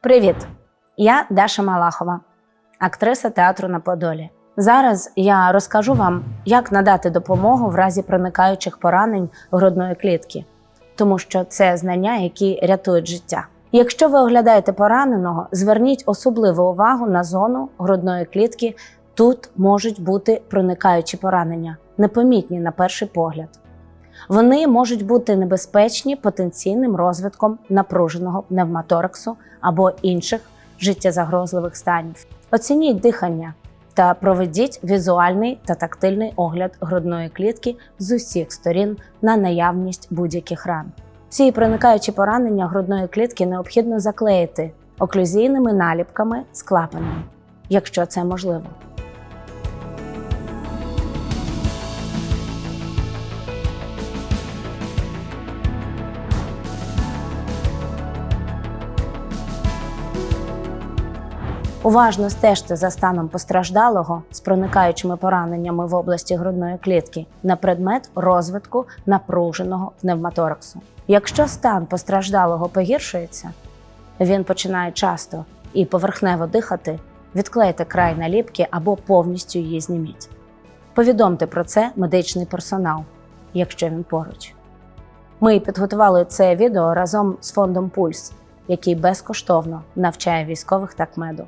Привіт! Я Даша Малахова, актриса театру на Подолі. Зараз я розкажу вам, як надати допомогу в разі проникаючих поранень грудної клітки, тому що це знання, які рятують життя. Якщо ви оглядаєте пораненого, зверніть особливу увагу на зону грудної клітки. Тут можуть бути проникаючі поранення, непомітні на перший погляд. Вони можуть бути небезпечні потенційним розвитком напруженого пневмотораксу або інших життєзагрозливих станів. Оцініть дихання та проведіть візуальний та тактильний огляд грудної клітки з усіх сторін на наявність будь-яких ран. Ці проникаючі поранення грудної клітки необхідно заклеїти оклюзійними наліпками з клапанами, якщо це можливо. Уважно стежте за станом постраждалого з проникаючими пораненнями в області грудної клітки на предмет розвитку напруженого пневмотораксу. Якщо стан постраждалого погіршується, він починає часто і поверхнево дихати, відклейте край наліпки або повністю її зніміть. Повідомте про це медичний персонал, якщо він поруч. Ми підготували це відео разом з фондом Пульс, який безкоштовно навчає військових такмеду.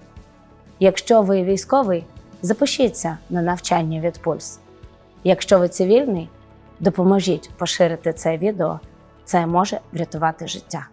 Якщо ви військовий, запишіться на навчання від Пульс. Якщо ви цивільний, допоможіть поширити це відео. Це може врятувати життя.